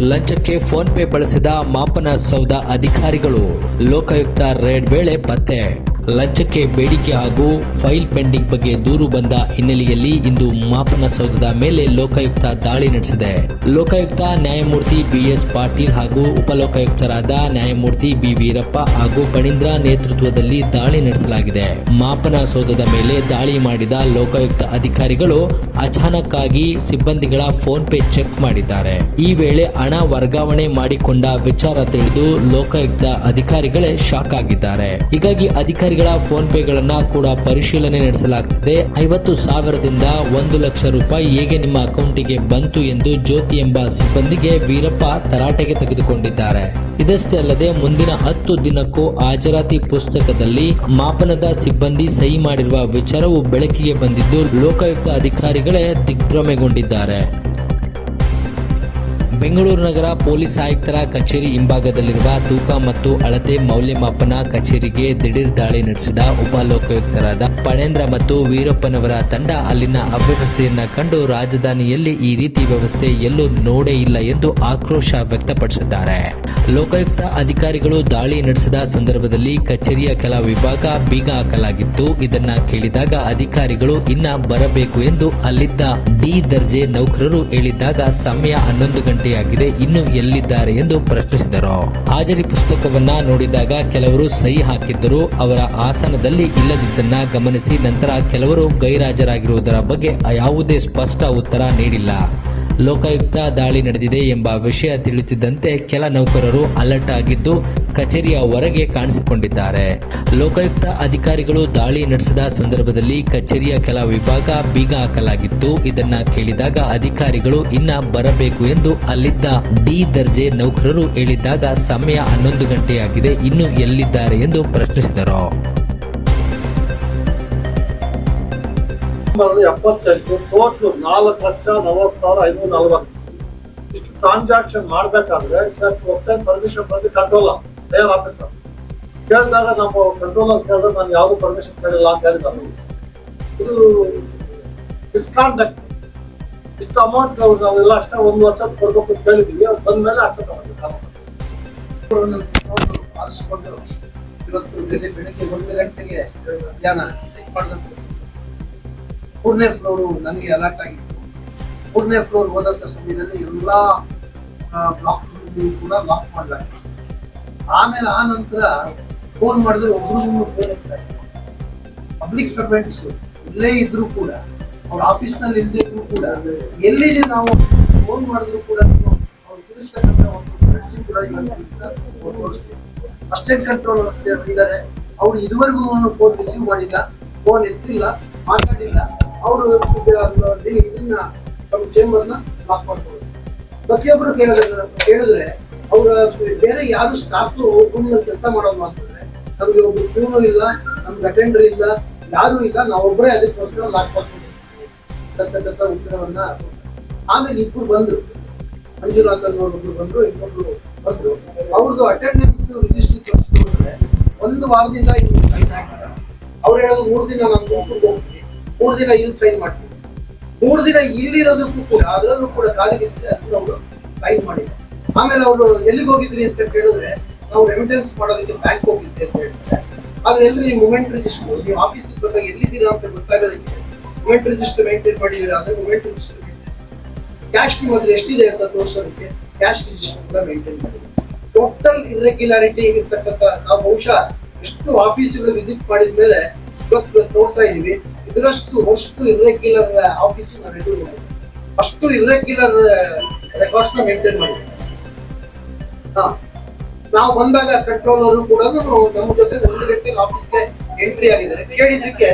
ಲಂಚಕ್ಕೆ phone pay ಬಳಸಿದ ಮಾಪನ ಸೌಧ ಅಧಿಕಾರಿಗಳು. ಲೋಕಾಯುಕ್ತ ರೇಡ್ ವೇಳೆ ಪತ್ತೆ. ಲಂಚಕ್ಕೆ ಬೇಡಿಕೆ ಹಾಗೂ ಫೈಲ್ ಪೆಂಡಿಂಗ್ ಬಗ್ಗೆ ದೂರು ಬಂದ ಹಿನ್ನೆಲೆಯಲ್ಲಿ ಇಂದು ಮಾಪನ ಸೌಧದ ಮೇಲೆ ಲೋಕಾಯುಕ್ತ ದಾಳಿ ನಡೆಸಿದೆ. ಲೋಕಾಯುಕ್ತ ನ್ಯಾಯಮೂರ್ತಿ ಬಿಎಸ್ ಪಾಟೀಲ್ ಹಾಗೂ ಉಪಲೋಕಾಯುಕ್ತರಾದ ನ್ಯಾಯಮೂರ್ತಿ ಬಿ ವೀರಪ್ಪ ಹಾಗೂ ಪಣೀಂದ್ರ ನೇತೃತ್ವದಲ್ಲಿ ದಾಳಿ ನಡೆಸಲಾಗಿದೆ. ಮಾಪನ ಸೌಧದ ಮೇಲೆ ದಾಳಿ ಮಾಡಿದ ಲೋಕಾಯುಕ್ತ ಅಧಿಕಾರಿಗಳು ಅಚಾನಕ್ ಸಿಬ್ಬಂದಿಗಳ ಫೋನ್ ಪೇ ಚೆಕ್ ಮಾಡಿದ್ದಾರೆ. ಈ ವೇಳೆ ಹಣ ವರ್ಗಾವಣೆ ಮಾಡಿಕೊಂಡ ವಿಚಾರ ತಿಳಿದು ಲೋಕಾಯುಕ್ತ ಅಧಿಕಾರಿಗಳೇ ಶಾಕ್ ಆಗಿದ್ದಾರೆ. ಹೀಗಾಗಿ ಅಧಿಕಾರಿಗಳ ಫೋನ್ ಪೇಗಳನ್ನ ಕೂಡ ಪರಿಶೀಲನೆ ನಡೆಸಲಾಗುತ್ತಿದೆ ಐವತ್ತು ಸಾವಿರದಿಂದ ಒಂದು ಲಕ್ಷ ರೂಪಾಯಿ ಹೇಗೆ ನಿಮ್ಮ ಅಕೌಂಟಿಗೆ ಬಂತು ಎಂದು ಜ್ಯೋತಿ ಎಂಬ ಸಿಬ್ಬಂದಿಗೆ ವೀರಪ್ಪ ತರಾಟೆಗೆ ತೆಗೆದುಕೊಂಡಿದ್ದಾರೆ. ಇದಷ್ಟೇ ಅಲ್ಲದೆ ಮುಂದಿನ ಹತ್ತು ದಿನಕ್ಕೂ ಹಾಜರಾತಿ ಪುಸ್ತಕದಲ್ಲಿ ಮಾಪನದ ಸಿಬ್ಬಂದಿ ಸಹಿ ಮಾಡಿರುವ ವಿಚಾರವು ಬೆಳಕಿಗೆ ಬಂದಿದ್ದು, ಲೋಕಾಯುಕ್ತ ಅಧಿಕಾರಿಗಳೇ ದಿಗ್ಭ್ರಮೆಗೊಂಡಿದ್ದಾರೆ. ಬೆಂಗಳೂರು ನಗರ ಪೊಲೀಸ್ ಆಯುಕ್ತರ ಕಚೇರಿ ಹಿಂಭಾಗದಲ್ಲಿರುವ ತೂಕ ಮತ್ತು ಅಳತೆ ಮೌಲ್ಯಮಾಪನ ಕಚೇರಿಗೆ ದಿಢೀರ್ ದಾಳಿ ನಡೆಸಿದ ಉಪಲೋಕಾಯುಕ್ತರಾದ ಪಣೇಂದ್ರ ಮತ್ತು ವೀರಪ್ಪನವರ ತಂಡ ಅಲ್ಲಿನ ಅವ್ಯವಸ್ಥೆಯನ್ನ ಕಂಡು ರಾಜಧಾನಿಯಲ್ಲಿ ಈ ರೀತಿ ವ್ಯವಸ್ಥೆ ಎಲ್ಲೂ ನೋಡೇ ಇಲ್ಲ ಎಂದು ಆಕ್ರೋಶ ವ್ಯಕ್ತಪಡಿಸಿದ್ದಾರೆ. ಲೋಕಾಯುಕ್ತ ಅಧಿಕಾರಿಗಳು ದಾಳಿ ನಡೆಸಿದ ಸಂದರ್ಭದಲ್ಲಿ ಕಚೇರಿಯ ಕೆಲ ವಿಭಾಗ ಬೀಗ ಹಾಕಲಾಗಿತ್ತು. ಇದನ್ನ ಕೇಳಿದಾಗ ಅಧಿಕಾರಿಗಳು ಇನ್ನ ಬರಬೇಕು ಎಂದು ಅಲ್ಲಿದ್ದ ಡಿ ದರ್ಜೆ ನೌಕರರು ಹೇಳಿದಾಗ ಸಮಯ ಹನ್ನೊಂದು ಗಂಟೆಯಾಗಿದೆ ಇನ್ನು ಎಲ್ಲಿದ್ದಾರೆ ಎಂದು ಪ್ರಶ್ನಿಸಿದರು. ಹಾಜರಿ ಪುಸ್ತಕವನ್ನ ನೋಡಿದಾಗ ಕೆಲವರು ಸಹಿ ಹಾಕಿದ್ದರು, ಅವರ ಆಸನದಲ್ಲಿ ಇಲ್ಲದಿದ್ದನ್ನ ಗಮನಿಸಿ ನಂತರ ಕೆಲವರು ಗೈರಾಜರಾಗಿರುವುದರ ಬಗ್ಗೆ ಯಾವುದೇ ಸ್ಪಷ್ಟ ಉತ್ತರ ನೀಡಿಲ್ಲ. ಲೋಕಾಯುಕ್ತ ದಾಳಿ ನಡೆದಿದೆ ಎಂಬ ವಿಷಯ ತಿಳಿಯುತ್ತಿದ್ದಂತೆ ಕೆಲ ನೌಕರರು ಅಲರ್ಟ್ ಆಗಿದ್ದು ಕಚೇರಿಯ ಹೊರಗೆ ಕಾಣಿಸಿಕೊಂಡಿದ್ದಾರೆ. ಲೋಕಾಯುಕ್ತ ಅಧಿಕಾರಿಗಳು ದಾಳಿ ನಡೆಸಿದ ಸಂದರ್ಭದಲ್ಲಿ ಕಚೇರಿಯ ಕೆಲ ವಿಭಾಗ ಬೀಗ ಹಾಕಲಾಗಿತ್ತು. ಇದನ್ನ ಕೇಳಿದಾಗ ಅಧಿಕಾರಿಗಳು ಇನ್ನ ಬರಬೇಕು ಎಂದು ಅಲ್ಲಿದ್ದ ಡಿ ದರ್ಜೆ ನೌಕರರು ಹೇಳಿದಾಗ ಸಮಯ ಹನ್ನೊಂದು ಗಂಟೆಯಾಗಿದೆ. ಇನ್ನು ಎಲ್ಲಿದ್ದಾರೆ ಎಂದು ಪ್ರಶ್ನಿಸಿದರು. ಬಂದು ಎಪ್ಪತ್ತೆಂಟು, ಟೋಟ್ಲು ನಾಲ್ಕು ಲಕ್ಷ ನಲವತ್ತು ಸಾವಿರ ಐನೂರ ನಲವತ್ತು. ಇಷ್ಟು ಟ್ರಾನ್ಸಾಕ್ಷನ್ ಮಾಡ್ಬೇಕಾದ್ರೆ ಸರ್ ಒಟ್ಟೆ ಪರ್ಮಿಷನ್ ಬಂದು ಕಂಟ್ರೋಲ್ ಮೇಯರ್ ಆಫೀಸರ್ ಕೇಳಿದಾಗ ನಮ್ಮ ಕಂಟ್ರೋಲರ್ ಕೇಳಿದ್ರೆ ನಾನು ಯಾವುದೂ ಪರ್ಮಿಷನ್ ಕೇಳಿಲ್ಲ ಅಂತ ಹೇಳಿದ್ರು ಇದು ಡಿಸ್ಕಾಂಡಕ್ಟ್ ಇಷ್ಟು ಅಮೌಂಟ್ ನಾವೆಲ್ಲ ಅಷ್ಟೇ ಒಂದು ವರ್ಷ ಕೊಡ್ಬೇಕು ಅಂತ ಹೇಳಿದ್ವಿ ಅದು ಬಂದ್ಮೇಲೆ ಅಷ್ಟೇ ತಗೊಂಡು ಆರಿಸ್ಕೊಂಡು ಇವತ್ತು ಬೆಳಿಗ್ಗೆ ಒಂದು ಗಂಟೆಗೆ ಮಧ್ಯಾಹ್ನ ಮೂರನೇ ಫ್ಲೋರು ನನಗೆ ಅಲರ್ಟ್ ಆಗಿತ್ತು. ಮೂರನೇ ಫ್ಲೋರ್ ಹೋದಂಥ ಸಮಯದಲ್ಲಿ ಎಲ್ಲ ಬ್ಲಾಕ್ ಕೂಡ ಲಾಕ್ ಮಾಡಲಾಗಿತ್ತು ಆಮೇಲೆ ಆ ನಂತರ ಫೋನ್ ಮಾಡಿದ್ರೆ ಒಬ್ರಿಗೂ ಫೋನ್ ಇರ್ತಾ ಪಬ್ಲಿಕ್ ಸರ್ವೆಂಟ್ಸ್ ಇಲ್ಲೇ ಇದ್ರು ಕೂಡ, ಅವ್ರ ಆಫೀಸ್ನಲ್ಲಿ ನಲ್ಲಿ ಇದ್ರು ಕೂಡ ಎಲ್ಲಿದೆ ನಾವು ಫೋನ್ ಮಾಡಿದ್ರು ಕೂಡ ಅವ್ರು ತಿಳಿಸ್ತಕ್ಕಂಥ ಒಂದು ಕೂಡ ಕಂಟ್ರೋಲ್ ಇದ್ದಾರೆ. ಅವ್ರು ಇದುವರೆಗೂ ಫೋನ್ ರಿಸೀವ್ ಮಾಡಿಲ್ಲ ಫೋನ್ ಎತ್ತಿಲ್ಲ, ಮಾತಾಡಿಲ್ಲ. ಅವರು ಇದನ್ನ ತಮ್ಮ ಚೇಂಬರ್ನ ಲಾಕ್ ಮಾಡ್ಕೊಳ್ಳೋದು. ಪ್ರತಿಯೊಬ್ಬರು ಕೇಳಿದ್ರೆ ಕೇಳಿದ್ರೆ, ಅವರ ಬೇರೆ ಯಾರು ಸ್ಟಾಫ್ ರೂಮ್ನಲ್ಲಿ ಕೆಲಸ ಮಾಡೋದು ಅಂತಂದ್ರೆ, ನಮಗೆ ಒಬ್ಬ ಪ್ಯೂನು ಇಲ್ಲ, ನಮ್ಗೆ ಅಟೆಂಡರ್ ಇಲ್ಲ, ಯಾರು ಇಲ್ಲ ನಾವೊಬ್ಬರೇ ಅದಕ್ಕೋಸ್ಕರ ಲಾಕ್ ಮಾಡ್ತೀವಿ ಉತ್ತರವನ್ನ ಆಮೇಲೆ ಇಬ್ಬರು ಬಂದ್ರು. ಮಂಜುನಾಥ್ ಅನ್ನೋರು ಬಂದರು, ಇನ್ನೊಬ್ರು ಬಂದ್ರು. ಅವ್ರದ್ದು ಅಟೆಂಡೆನ್ಸ್ ರಿಜಿಸ್ಟರ್ ತೋರಿಸ್ಕೊಂಡ್ರೆ ಒಂದು ವಾರದಿಂದ ಇನ್ನೊಂದು ಸೈನ್ ಅವ್ರು ಹೇಳೋದು ಮೂರು ದಿನ ನಾನು ಹೋಗ್ತೀನಿ ಮೂರು ದಿನ ಇಲ್ಲಿ ಸೈನ್ ಮಾಡ್ತೀವಿ. ಮೂರು ದಿನ ಇಲ್ಲಿರೋದಕ್ಕೂ ಕೂಡ ಅದರಲ್ಲೂ ಕೂಡ ಖಾಲಿ ಬಿದ್ದರೆ ಅದನ್ನು ಅವರು ಸೈನ್ ಮಾಡಿದ್ರು ಆಮೇಲೆ ಅವರು ಎಲ್ಲಿಗೆ ಹೋಗಿದ್ರಿ ಅಂತ ಕೇಳಿದ್ರೆ, ನಾವು ರೆಮಿಟೆನ್ಸ್ ಮಾಡೋದಕ್ಕೆ ಬ್ಯಾಂಕ್ ಹೋಗಿದ್ದೆ ಅಂತ ಹೇಳ್ತಾರೆ ಆದ್ರೆ ಎಲ್ಲಿ ಮೂಮೆಂಟ್ ರಿಜಿಸ್ಟರ್ ನೀವು ಆಫೀಸಿಗೆ ಬಂದಾಗ ಎಲ್ಲಿದ್ದೀರಾ ಅಂತ ಗೊತ್ತಾಗೋದಕ್ಕೆ ಮೂಮೆಂಟ್ ರಿಜಿಸ್ಟರ್ ಮೇಂಟೈನ್ ಮಾಡಿದ್ದೀರಾ ಅಂದ್ರೆ ಮೂಮೆಂಟ್ ರಿಜಿಸ್ಟರ್ ಕ್ಯಾಶ್ ನಿಮ್ಮ ಹತ್ರ ಎಷ್ಟಿದೆ ಅಂತ ತೋರಿಸೋದಕ್ಕೆ ಕ್ಯಾಶ್ ರಿಜಿಸ್ಟರ್ ಕೂಡ ಮೇಂಟೈನ್ ಮಾಡಿದ್ರು ಟೋಟಲ್ ಇರ್ರೆಗ್ಯುಲಾರಿಟಿ ಇರ್ತಕ್ಕಂಥ ನಾವು ಬಹುಶಃ ಎಷ್ಟು ಆಫೀಸ್ಗಳು ವಿಸಿಟ್ ಮಾಡಿದ ಮೇಲೆ ಇವತ್ತು ನೋಡ್ತಾ ಇದೀವಿ ಇದರಷ್ಟು ಅಷ್ಟು ಇರ್ರೆಗ್ಯುಲರ್ ಆಫೀಸ್ ನಾವು ಎದುರು ಮಾಡಿದ್ವಿ ಅಷ್ಟು ಇರ್ರೆಗ್ಯುಲರ್ ರೆಕಾರ್ಡ್ಸ್ನ ಮೇಂಟೈನ್ ಮಾಡಿದ್ವಿ ನಾವು ಬಂದಾಗ ಕಂಟ್ರೋಲರ್ ಕೂಡ ನಮ್ಮ ಜೊತೆ ಒಂದು ಗಂಟೆ ಆಫೀಸ್ಗೆ ಎಂಟ್ರಿ ಆಗಿದ್ದಾರೆ. ಕೇಳಿದ್ದಕ್ಕೆ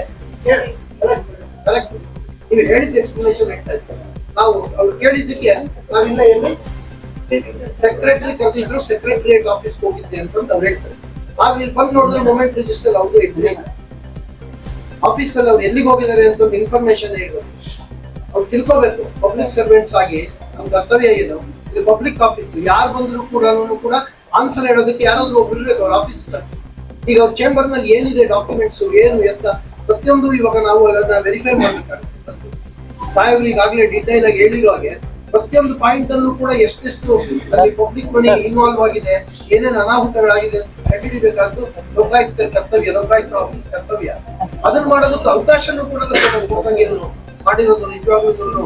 ನೀವು ಹೇಳಿದ್ದ ಎಕ್ಸ್ಪ್ಲನೇಷನ್ ಹೇಳ್ತಾ ಇದ್ದಾರೆ ನಾವು ಅವ್ರು ಕೇಳಿದ್ದಕ್ಕೆ ನಾವಿಲ್ಲ ಎಲ್ಲಿ ಸೆಕ್ರೆಟರಿ ಕರೆದಿದ್ರು ಸೆಕ್ರೆಟರಿಯೇಟ್ ಆಫೀಸ್ಗೆ ಹೋಗಿದ್ದೆ ಅಂತಂದು ಅವ್ರು ಹೇಳ್ತಾರೆ. ಆದ್ರೆ ಇಲ್ಲಿ ಬಂದು ನೋಡಿದ್ರೆ ಮೊಮೆಂಟ್ ರಿಜಿಸ್ಟರ್ ಅವ್ರಿಗೆ ಎಂಟ್ರಿ ಆಫೀಸ್ ಅಲ್ಲಿ ಅವ್ರು ಎಲ್ಲಿಗೆ ಹೋಗಿದ್ದಾರೆ ಅಂತ ಒಂದು ಇನ್ಫಾರ್ಮೇಶನ್ ಇರೋದು ಅವ್ರು ತಿಳ್ಕೋಬೇಕು. ಪಬ್ಲಿಕ್ ಸರ್ವೆಂಟ್ಸ್ ಆಗಿ ನಮ್ಮ ಕರ್ತವ್ಯ ಏನು? ಇದು ಪಬ್ಲಿಕ್ ಆಫೀಸ್ ಯಾರು ಬಂದ್ರು ಕೂಡ ಕೂಡ ಆನ್ಸರ್ ಹೇಳೋದಕ್ಕೆ ಯಾರಾದ್ರೂ ಒಬ್ರು ಇರಬೇಕು ಅವ್ರ ಆಫೀಸ್ ಈಗ ಅವ್ರ ಚೇಂಬರ್ನಲ್ಲಿ ಏನಿದೆ ಡಾಕ್ಯುಮೆಂಟ್ಸ್ ಏನು ಎಂತ? ಪ್ರತಿಯೊಂದು ಇವಾಗ ನಾವು ಅದನ್ನ ವೆರಿಫೈ ಮಾಡಬೇಕಾಗುತ್ತೆ. ಸಾಹೇಬ್ರು ಈಗಾಗಲೇ ಡೀಟೈಲ್ ಆಗಿ ಹೇಳಿರೋ ಹಾಗೆ ಪ್ರತಿಯೊಂದು ಪಾಯಿಂಟ್ ಅಲ್ಲೂ ಕೂಡ ಎಷ್ಟೆಷ್ಟು ಅಲ್ಲಿ ಪಬ್ಲಿಕ್ ಮನಿ ಇನ್ವಾಲ್ವ್ ಆಗಿದೆ ಏನೇನು ಅನಾಹುತಗಳಾಗಿದೆ ಅಂತ ಕಂಡುಹಿಡಿಬೇಕಾದ್ದು ಲೋಕಾಯುಕ್ತ ಕರ್ತವ್ಯ ಲೋಕಾಯುಕ್ತ ಆಫೀಸ್ ಕರ್ತವ್ಯ. ಅದನ್ನ ಮಾಡೋದಕ್ಕೆ ಅವಕಾಶನೂ ಕೂಡ ಮಾಡಿರೋದು ನಿಜವಾಗ್ಲೂ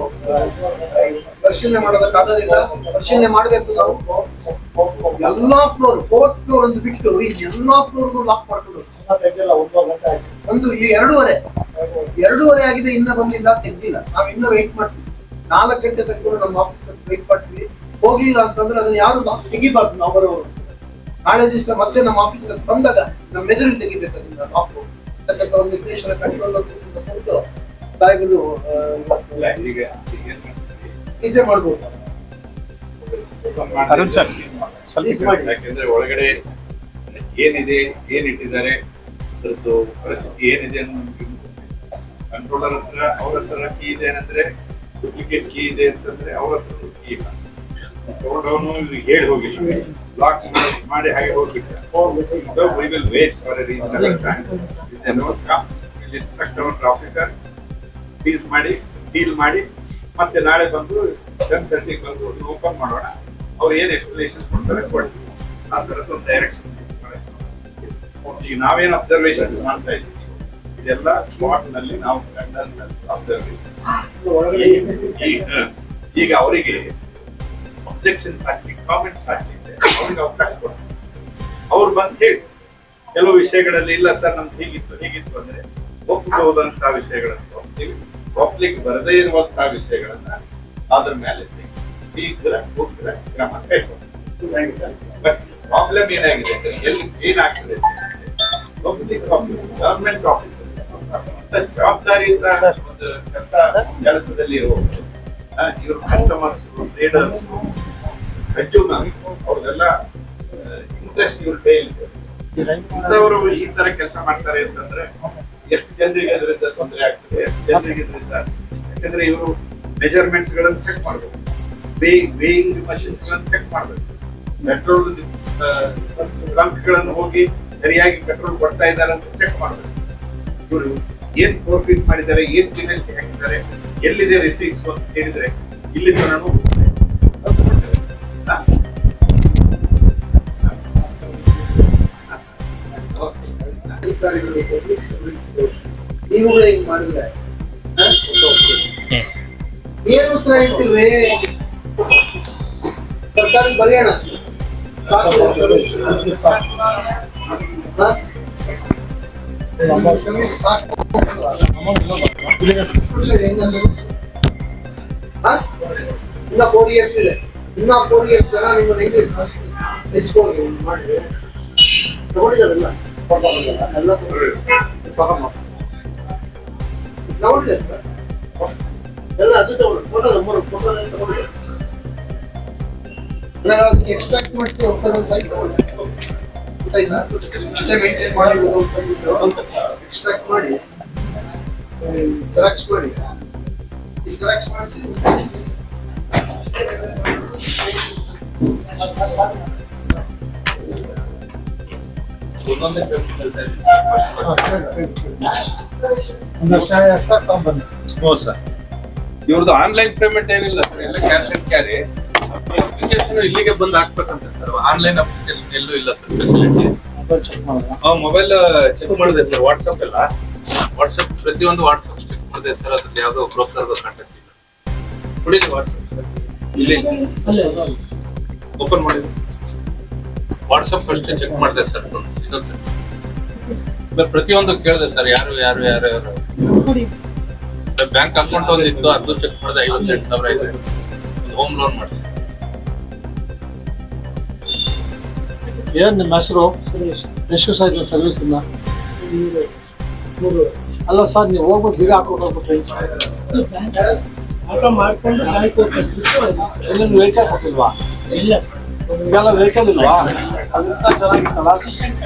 ಪರಿಶೀಲನೆ ಮಾಡೋದಕ್ಕಾಗೋದಿಲ್ಲ ಪರಿಶೀಲನೆ ಮಾಡಬೇಕು ನಾವು. ಎಲ್ಲಾ ಫ್ಲೋರ್ ಫೋರ್ತ್ ಫ್ಲೋರ್ ಒಂದು ಬಿಟ್ಟು ಈ ಎಲ್ಲಾ ಫ್ಲೋರ್ ಲಾಕ್ ಮಾಡ್ಕೊಂಡು. ಒಂದು ಈ ಎರಡೂವರೆ. ಎರಡೂವರೆ ಆಗಿದೆ, ಇನ್ನ ಬಂದಿಲ್ಲ, ತೆಗ್ದಿಲ್ಲ. ನಾವು ಇನ್ನೂ ವೆಯ್ಟ್ ಮಾಡ್ತೀವಿ. ನಾಲ್ಕು ಗಂಟೆ ತನಕ ನಮ್ಮ ಆಫೀಸರ್ಸ್ ವೆಯ್ಟ್ ಮಾಡ್ತೀವಿ. ಹೋಗ್ಲಿಲ್ಲ ಅಂತಂದ್ರೆ ಅದನ್ನ ಯಾರು ತೆಗಿಬಾರ್ದು ನಾವು ಬರೋರು ನಾಳೆ ದಿವಸ ಮತ್ತೆ ನಮ್ಮ ಆಫೀಸರ್ ಬಂದಾಗ ನಮ್ಮ ಎದುರು ತೆಗಿಬೇಕು ಅದನ್ನ ಲಾಕ್ ಒಂದು ನಿರ್ದೇಶನ ಕಂಟ್ರೋಲ್ ತಾಯಿಗಳು ಈಸಿ ಮಾಡ್ಬೋದು. ಯಾಕೆಂದ್ರೆ ಒಳಗಡೆ ಏನಿದೆ ಏನ್ ಇಟ್ಟಿದ್ದಾರೆ ಅದರದ್ದು ಪರಿಸ್ಥಿತಿ ಏನಿದೆ ಕಂಟ್ರೋಲರ್ ಹತ್ರ ಅವ್ರ ಹತ್ರ ಕೀ ಇದೆ ಏನಂದ್ರೆ ಡೂಪ್ಲಿಕೇಟ್ ಕೀ ಇದೆ ಅಂತಂದ್ರೆ ಅವ್ರ ಹತ್ರ ಕೀ ಇಲ್ಲ ತಗೊಂಡವನು ಇವ್ರಿಗೆ ಹೇಳಿ ಹೋಗಿ. ಲಾಕ್ ಮಾಡಿ ಹಾಗೆ ಹೋಗ್ಬಿಟ್ಟ So we we'll instruct our officer, seal ಮಾಡಿ ಸೀಲ್ ಮಾಡಿ ಮತ್ತೆ ನಾಳೆ ಬಂದು ಟೆನ್ ತರ್ಟಿಗೆ ಬಂದು ಓಪನ್ ಮಾಡೋಣ. ಅವ್ರು ಏನು ಎಕ್ಸ್ಪ್ಲನೇಷನ್ ಕೊಡ್ತಾರೆ ಕೊಡ್ತೀವಿ. ಆ ಥರದ್ದು ಒಂದು ಡೈರೆಕ್ಷನ್ ಈಗ ನಾವೇನು ಅಬ್ಸರ್ವೇಷನ್ಸ್ ಮಾಡ್ತಾ ಇದ್ದೀವಿ. ಇದೆಲ್ಲ ಸ್ಪಾಟ್ನಲ್ಲಿ ನಾವು ಅಬ್ಸರ್ವೇಷನ್ ಈಗ ಅವರಿಗೆ ಅಬ್ಜೆಕ್ಷನ್ಸ್ ಹಾಕಿ ಕಾಮೆಂಟ್ಸ್ ಹಾಕಲಿಕ್ಕೆ ಅವ್ರಿಗೆ ಅವಕಾಶ ಕೊಡ್ತೀವಿ. ಅವ್ರು ಬಂದು ಹೇಳಿ. ಕೆಲವು ವಿಷಯಗಳಲ್ಲಿ ಇಲ್ಲ ಸರ್ ನಮ್ದು ಹೀಗಿತ್ತು ಹೀಗಿತ್ತು ಅಂದ್ರೆ ಒಪ್ಪಬಹುದಂತಹ ವಿಷಯಗಳನ್ನು ಒಪ್ತೀವಿ ಒಪ್ಲಿಕ್ಕೆ ಬರದೇ ಇರುವಂತಹ ವಿಷಯಗಳನ್ನ ಅದ್ರ ಮೇಲೆ ಶೀಘ್ರ ಉಗ್ರ ಕ್ರಮ ಕೈಗೊಳ್ಳಿ. ಬಟ್ ಪ್ರಾಬ್ಲಮ್ ಏನಾಗಿದೆ ಅಂದ್ರೆ ಎಲ್ಲಿ ಏನಾಗ್ತದೆ ಪಬ್ಲಿಕ್ ಆಫೀಸ್ ಗವರ್ಮೆಂಟ್ ಆಫೀಸ್ ಜವಾಬ್ದಾರಿಯಿಂದ ಒಂದು ಕೆಲಸ ಕೆಲಸದಲ್ಲಿ ಇರುವವರು ಇವರು ಕಸ್ಟಮರ್ಸ್ ಟ್ರೇಡರ್ಸ್ ಕನ್ಸ್ಯೂಮರ್ ಅವ್ರದೆಲ್ಲ ಇಂಟ್ರೆಸ್ಟ್ ಇವ್ರ ಕೈಯಲ್ಲಿ ಇಂಥವರು ಈ ತರ ಕೆಲಸ ಮಾಡ್ತಾರೆ ಅಂತಂದ್ರೆ ಎಷ್ಟು ಜನರಿಗೆ ಅದರಿಂದ ತೊಂದರೆ ಆಗ್ತದೆ ಎಷ್ಟು ಜನರಿಗೆ ಇದರಿಂದ ಯಾಕಂದ್ರೆ ಇವರು ಮೆಜರ್ಮೆಂಟ್ಸ್ಗಳನ್ನು ಚೆಕ್ ಮಾಡಬೇಕು. ವೇಯಿಂಗ್ ಮಷಿನ್ಸ್ಗಳನ್ನು ಚೆಕ್ ಮಾಡಬೇಕು. ಪೆಟ್ರೋಲ್ಗಳನ್ನು ಹೋಗಿ ಸರಿಯಾಗಿ ಪೆಟ್ರೋಲ್ ಕೊಡ್ತಾ ಇದ್ದಾರೆ ಅಂತ ಚೆಕ್ ಮಾಡಬೇಕು. ಇವರು ಏನ್ ಫೋರ್ಫಿಟ್ ಮಾಡಿದ್ದಾರೆ ಏನ್ ಪಿನಲ್ಟಿ ಹಾಕಿದ್ದಾರೆ ಎಲ್ಲಿದೆ ರಿಸೀಟ್ಸ್ ಅಂತ ಹೇಳಿದ್ರೆ ಇಲ್ಲಿ ನಾನು ಅಧಿಕಾರಿಗಳು ಪಬ್ಲಿಕ್ ಸರ್ವಿಸ್ ನೀವುಗಳು ಹಿಂಗ್ ಮಾಡಿದ್ರೆ ಏನು ಉತ್ತರ ಹೇಳ್ತೀವಿ ಸರ್ಕಾರಕ್ಕೆ ಬರೆಯೋಣ? ಇನ್ನ ಫೋರ್ ಇಯರ್ಸ್ ಇದೆ ಇನ್ನ ಫೋರ್ ಇಯರ್ಸ್ ಜನ ನಿಮ್ಮನ್ನ ಹೆಂಗೆ ಸಹಿಸ್ಕೊಂಡು ಮಾಡಿ ತಗೊಂಡಿದ್ದಾರಲ್ಲ ಎಲ್ಲ ಅದು ಫೋಟೋ ಫೋಟೋ ನಾನು ಅದಕ್ಕೆ ಮೇಂಟೈನ್ ಎಕ್ಸ್ಟ್ರಾಕ್ಟ್ ಮಾಡಿ ಜೆರಾಕ್ಸ್ ಮಾಡಿ ಈ ಮಾಡಿಸಿ ಸರ್ ಇವ್ರದ್ದು ಆನ್ಲೈನ್ ಪೇಮೆಂಟ್ ಏನಿಲ್ಲ ಸರ್ ಎಲ್ಲ ಕ್ಯಾಶ್ ಅಂಡ್ ಕ್ಯಾರಿ ಅಪ್ಲಿಕೇಶನ್ ಇಲ್ಲಿಗೆ ಬಂದು ಹಾಕ್ಬೇಕಂತೆ ಸರ್ ಆನ್ಲೈನ್ ಅಪ್ಲಿಕೇಶನ್ ಎಲ್ಲೂ ಇಲ್ಲ ಸರ್ ಫೆಸಿಲಿಟಿ ಮೊಬೈಲ್ ಚೆಕ್ ಮಾಡಿದೆ ಸರ್ ವಾಟ್ಸಪ್ ಎಲ್ಲ ವಾಟ್ಸಪ್ ಪ್ರತಿಯೊಂದು ವಾಟ್ಸಪ್ ಚೆಕ್ ಮಾಡಿದೆ ಸರ್ ಅದ್ರಲ್ಲಿ ಯಾವ್ದೋ ಬ್ರೋಕರ್ ಕಾಂಟ್ಯಾಕ್ಟ್ ಇಲ್ಲ. ಕುಡಿದೆ ವಾಟ್ಸಪ್ ಸರ್ ಇಲ್ಲಿ. ಓಪನ್ ಮಾಡಿದೆ. ವಾಟ್ಸಪ್ ಫಸ್ಟ್ ಚೆಕ್ ಮಾಡಿದೆ ಸರ್. ಇದೊಂದ್ಸರಿ ಪ್ರತಿಯೊಂದು ಕೇಳಿದೆ ಸರ್ ಯಾರು ಯಾರು ಯಾರು ಯಾರು. ಬ್ಯಾಂಕ್ ಅಕೌಂಟ್ ಒಂದು ಇತ್ತು ಅದು ಚೆಕ್ ಮಾಡಿದೆ ಐವತ್ತೆಂಟು ಸಾವಿರ ಇದೆ ಒಂದು ಹೋಮ್ ಲೋನ್ ಮಾಡಿಸಿ. ಏನ್ ನಿಮ್ಮ ಹೆಸರು? ಎಷ್ಟು ಸರ್ ಆಯ್ತು ಸರ್ವಿಸ್ ಇಲ್ಲ ಅಲ್ಲ ಸರ್ ನೀವು ಹೋಗ್ಬಿಟ್ಟು ಬೀಗ ಹಾಕೊಂಡು ಹೋಗ್ಬಿಟ್ರಿ. ಆಟೋ ಮಾಡ್ಕೊಂಡು ವೆಹಿಕಲ್ ಕೊಟ್ಟಿಲ್ವಾ ಇಲ್ಲ ಸರ್ ಈಗೆಲ್ಲ ವೆಹಿಕಲ್ ಇಲ್ವಾ ಅದರಿಂದ ಚೆನ್ನಾಗಿತ್ತಲ್ಲ? ಅಸಿಸ್ಟೆಂಟ್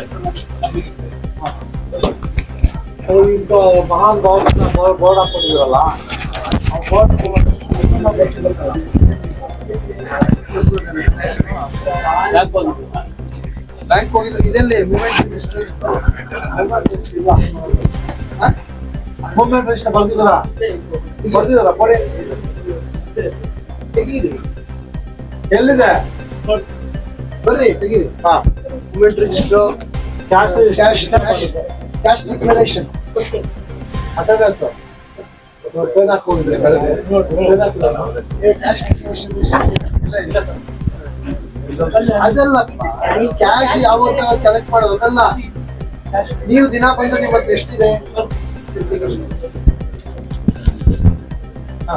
ಇಂಥ ಮಹಾನ್ ಭಾವನ ಬೋರ್ಡ್ ಹಾಕೊಂಡಿದ್ರಲ್ಲ ಆ ಬೋರ್ಡ್ ಯಾಕೆ ಬ್ಯಾಂಕ್ ಹೋಗಿದ್ರೆ ಇದೆಲ್ಲಿ? ಮೂಮೆಂಟ್ ಇಲ್ಲ ಮೂಮೆಂಟ್ ರಿಜಿಸ್ಟರ್ ಬರ್ತಿದಾರ ಬರ್ದಿದ್ದಾರಾ? ಬರೀ ಎಲ್ಲಿದೆ? ಬರ್ರಿ ತೆಗೀರಿ. ಹಾ. Movement register cash cash cash declaration pain ಹಾಕೊಂಡಿದ್ರೆ ಬೆಳಗ್ಗೆ ಪೇನ್ ಕ್ಯಾಶ್ ಡಿಕ್ಲರೇಷನ್ ಇಲ್ಲ ಇಲ್ಲ ಸರ್ ಅದಲ್ಲಪ್ಪ ಈ ಕ್ಯಾಶ್ ಯಾವಾಗ ಕಲೆಕ್ಟ್ ಮಾಡೋದು ಅದಲ್ಲ. ನೀವು ದಿನ ಬಂದ್ರೆ ನಿಮ್ಮ ಹತ್ರ ಎಷ್ಟಿದೆ? ಹಾ.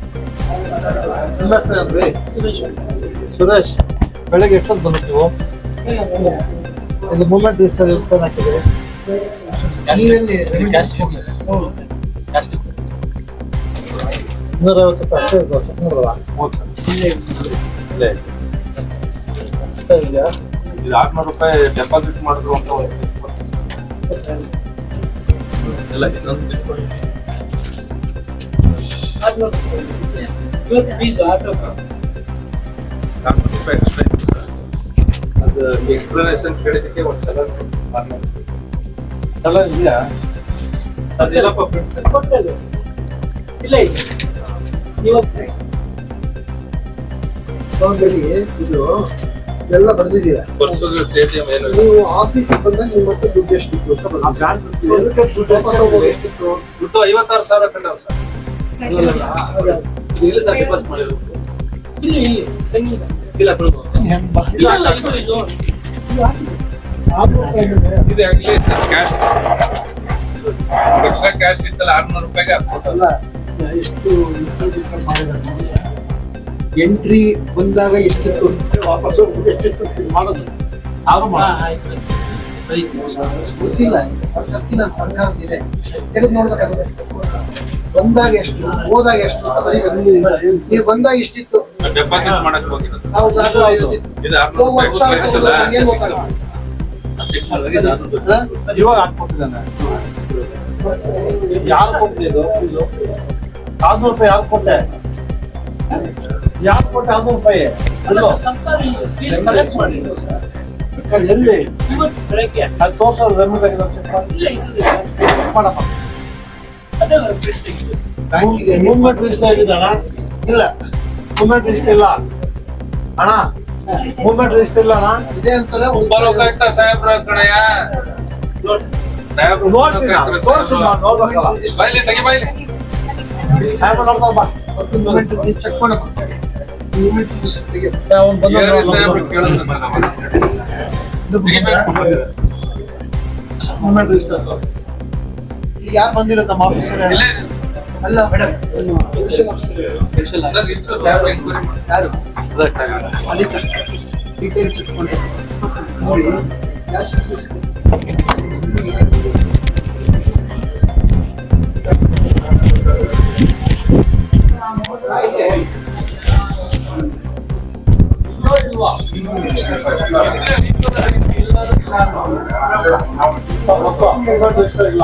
ಹುಚ್ಚು ನಿಮ್ಮ ಹೆಸರು ಸುರೇಶ್ ಬೆಳಗ್ಗೆ ಎಷ್ಟೊತ್ತು ಬಂದು ನೀವು? ಇದು ಮೂಮೆಂಟ್ ಸರ್ ಎಲ್ಲಿ ಸೈನ್ ಹಾಕಿದ್ದೀರಿ ನೀವೆಲ್ಲಿ remittance ಹೋಗಿ? ಇನ್ನೂರ ಐವತ್ತು ರೂಪಾಯಿ ಅಷ್ಟೇ ಇದೆ ಇದೆಯಾ? ಇದು ಆರ್ನೂರು ರೂಪಾಯಿ ಡೆಪಾಸಿಟ್ ಮಾಡಿದ್ರು ಅಂತ ಇಲ್ಲ ಇನ್ನೊಂದು. ಅದು ಎಕ್ಸ್ಪ್ಲನೇಷನ್ ಕೇಳಿದಕ್ಕೆ ಒಂದು ಸಲ ಸಲ ಇದೆಯಾ ಅದೆಲ್ಲ ಇಲ್ಲ ಇದು ಎಲ್ಲ ಬರ್ದಿದ್ದೀರಾ ನೀವು ಆಫೀಸ್ ಬಂದಾಗ ನಿಮ್ಮ ಮತ್ತೆ ದುಡ್ಡು ಎಷ್ಟಿತ್ತು? ದುಡ್ಡು ಐವತ್ತಾರು ಸಾವಿರ ಕಂಡವ್ ಕ್ಯಾಶ್ ಎಕ್ಸ್ಟ್ರಾ ಕ್ಯಾಶ್ ಇತ್ತಲ್ಲ ಆರ್ನೂರು ರೂಪಾಯಿಗೆ ಅಲ್ಲ ಎಷ್ಟು ಎಂಟ್ರಿ ಬಂದಾಗ ಎಷ್ಟಿತ್ತು ವಾಪಸ್ ಎಷ್ಟಿತ್ತು ಮಾಡೋದು. ಗೊತ್ತಿಲ್ಲ ಸರ್ಕಾರ ನೋಡ್ಬೇಕಾಗುತ್ತೆ ಬಂದಾಗ ಎಷ್ಟು ಹೋದಾಗ ಎಷ್ಟು ನೀವು ಬಂದಾಗ ಇಷ್ಟಿತ್ತು? ಇವಾಗ ಹಾಕ್ಕೊಟ್ಟಿದ್ದಾನೆ. ಯಾರು ಕೊಟ್ಟೆ ಇದು? ಆರ್ನೂರು ರೂಪಾಯಿ ಯಾರು ಕೊಟ್ಟೆ? ಯಾರು ಕೊಟ್ಟೆ ಆರ್ನೂರು ರೂಪಾಯಿ? ಎಲ್ಲಿ? ಅದು ತೋರ್ಸೋದು ಮಾಡಪ್ಪ. ಬ್ಯಾಂಕಿಗೆ ಮೂವ್ಮೆಂಟ್ ರಿಜಿಸ್ಟರ್ ಆಗಿದೆ ಅಣ್ಣ ಇಲ್ಲ. ಮೂಮೆಂಟ್ ರಿಜಿಸ್ಟರ್ ಇಲ್ಲ? ಅಣ್ಣ ಮೂಮೆಂಟ್ ರಿಜಿಸ್ಟರ್ ಇಲ್ಲ ಅಣ್ಣ ಇದೇ ಅಂತಾರೆ ಸಾಹೇಬ್ರ ಕಣಯ್ಯ. ಸಾಹೇಬ್ರು ನೋಡ್ತೀನಿ ತೋರಿಸು ನಾನು ನೋಡ್ಬೇಕಲ್ಲ. ಬಾಯ್ಲಿ ತೆಗಿ ಬಾಯ್ಲಿ ಸಾಹೇಬ್ರು ನೋಡ್ತಾರೆ ಬಾ. ಮೂಮೆಂಟ್ ಚೆಕ್ ತೆಗೆ. ಅವನು ಬಂದ ನಾನು. ಮೂವ್ಮೆಂಟ್ ರಿಜಿಸ್ಟರ್ ಯಾರು ಬಂದಿರೋ ನಮ್ಮ ಆಫೀಸರ್ ಇಲ್ಲೇ ಅಲ್ಲ. ಮೇಡಮ್. ಆಫೀಸರ್ ಮಾಡಿ. ಯಾರು? ಡೀಟೇಲ್ಸ್ ಇಟ್ಕೊಂಡು ನೋಡಿ. ಇಲ್ಲ